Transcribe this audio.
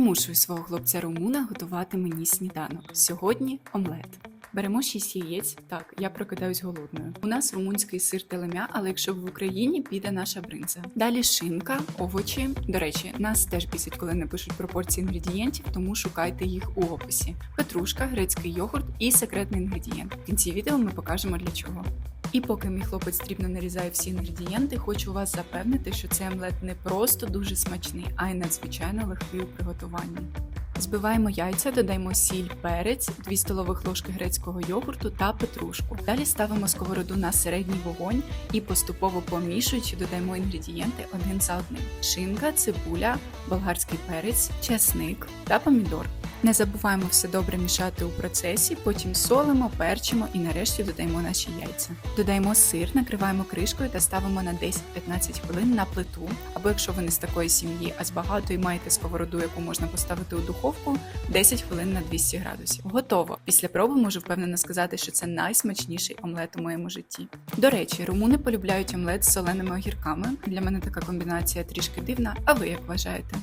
Примушую свого хлопця Румуна готувати мені сніданок. Сьогодні омлет. Беремо 6 яєць. Так, я прокидаюсь голодною. У нас румунський сир телемя, але якщо в Україні піде наша бринза. Далі шинка, овочі. До речі, нас теж бісить, коли не пишуть пропорції інгредієнтів, тому шукайте їх у описі. Петрушка, грецький йогурт і секретний інгредієнт. В кінці відео ми покажемо для чого. І поки мій хлопець дрібно нарізає всі інгредієнти, хочу вас запевнити, що цей омлет не просто дуже смачний, а й надзвичайно легкий у приготуванні. Збиваємо яйця, додаємо сіль, перець, 2 столових ложки грецького йогурту та петрушку. Далі ставимо сковороду на середній вогонь і поступово помішуючи додаємо інгредієнти один за одним: шинка, цибуля, болгарський перець, чесник та помідор. Не забуваємо все добре мішати у процесі, потім солимо, перчимо і нарешті додаємо наші яйця. Додаємо сир, накриваємо кришкою та ставимо на 10-15 хвилин на плиту. Або якщо ви не з такої сім'ї, а з багатої маєте сковороду, яку можна поставити у духовку, 10 хвилин на 200 градусів. Готово. Після проби можу впевнено сказати, що це найсмачніший омлет у моєму житті. До речі, румуни полюбляють омлет з соленими огірками. Для мене така комбінація трішки дивна. А ви як вважаєте?